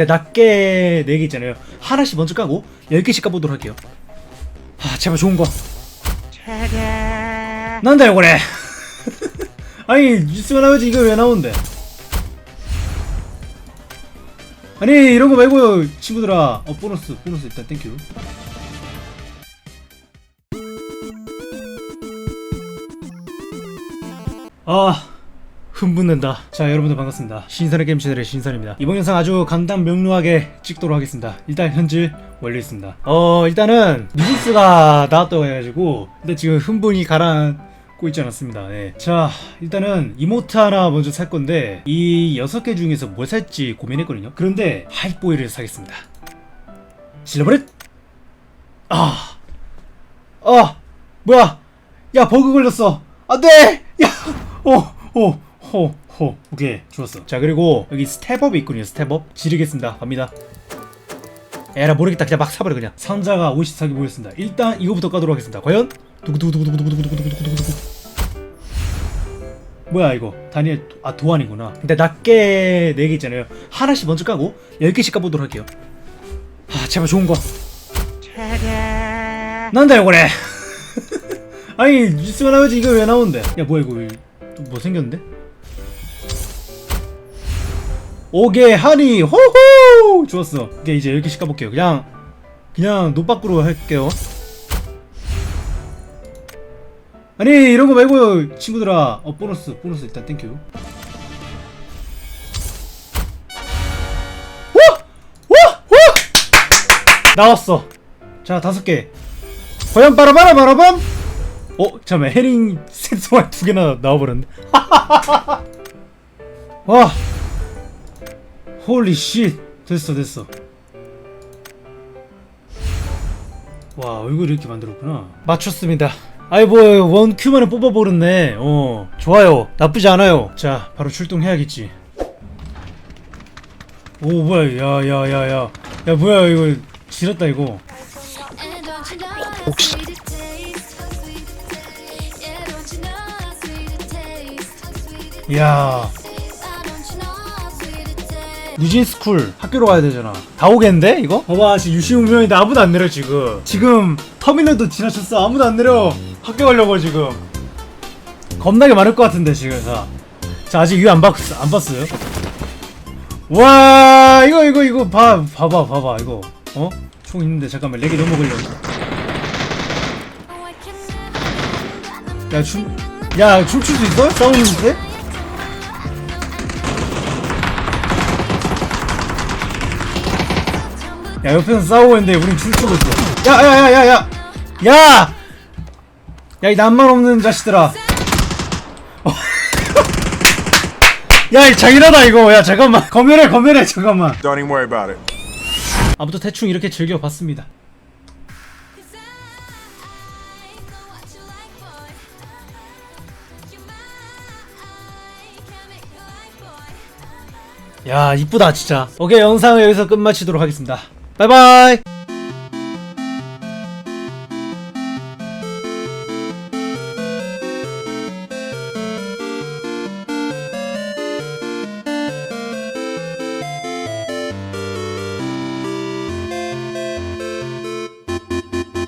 근데 낮게 4개 있잖아요. 하나씩 먼저 까고 10개씩 까보도록 할게요. 아 제발 좋은 거. 난다 요거래. 아니 뉴스가 나오지 이거 왜 나오는데? 아니 이런 거 말고요 친구들아. 어 보너스 보너스 일단 땡큐. 아 흥분된다. 자 여러분들 반갑습니다. 신선의 게임 채널의 신선입니다. 이번 영상 아주 간단 명료하게 찍도록 하겠습니다. 일단 현질 완료했습니다. 어 일단은 뉴스가 나왔다고 해가지고 일단 지금 흥분이 가라앉 고 있지 않았습니다. 네. 자 일단은 이모트 하나 먼저 살 건데 이 여섯 개 중에서 뭘 살지 고민했거든요. 그런데 하이보이를 사겠습니다. 질러버릇! 아! 아, 뭐야? 야, 버그 걸렸어. 안 돼! 야! 오, 오, 호, 호. 오케이, 좋았어. 자, 그리고 여기 스텝업이 있군요, 스텝업. 지르겠습니다. 갑니다. 에라, 모르겠다. 그냥 막 사버려, 그냥. 상자가 54개 보였습니다. 일단 이거부터 까도록 하겠습니다. 과연? 두구두구두구두구두구두구두구두구두구. 뭐야, 이거. 다니엘, 도- 아, 도안이구나. 근데 낮게 4개 있잖아요. 하나씩 먼저 까고 10개씩 까보도록 할게요. 아, 제발 좋은 거. 난다 요거래 아니 뉴스가 나오지 이거 왜 나오는데 야 뭐야 이거 또뭐 생겼는데 오게 하니 호호! 좋았어. 이게 이제 10개씩 까볼게요. 그냥 그냥 노밖으로 할게요. 아니 이런 거 말고요 친구들아 어 보너스 보너스 일단 땡큐 와! 와! 와! 나왔어. 자 다섯 개. 과연 빠라바라 바라밤? 어 잠깐만 헤링 센서가 두 개나 나와버렸네. 와 홀리 씨 됐어 됐어. 와 얼굴 이렇게 만들었구나. 맞췄습니다. 아이 뭐 원 큐만을 뽑아버렸네. 어 좋아요. 나쁘지 않아요. 자 바로 출동해야겠지. 오 뭐야 야야야야. 야 뭐야 이거. 지렸다 이거. 혹시 이야 뉴진스쿨 학교로 가야 되잖아 다 오겠는데 이거? 봐봐 지금 유시운명인데 아무도 안 내려 지금 지금 터미널도 지나쳤어 아무도 안 내려 학교 가려고 지금 겁나게 많을 것 같은데 지금 자, 자 아직 이거 안 봤어 안 봤어요? 와 이거 이거 이거 봐 봐봐 봐봐 이거 어? 총 있는데 잠깐만 렉이 걸려 야춤야 춤출 수 있어? 싸우는데? 야 옆에서 싸우고 있는데 우린 춤추고 있어. 야야야야야. 야! 야이 낭만 없는 자식들아. 어. 야이 장난하다 이거. 야 잠깐만. 검열해 검열해 잠깐만. Don't even worry about it. 아무튼 대충 이렇게 즐겨봤습니다. 야 이쁘다 진짜. 오케이 영상을 여기서 끝마치도록 하겠습니다 拜拜。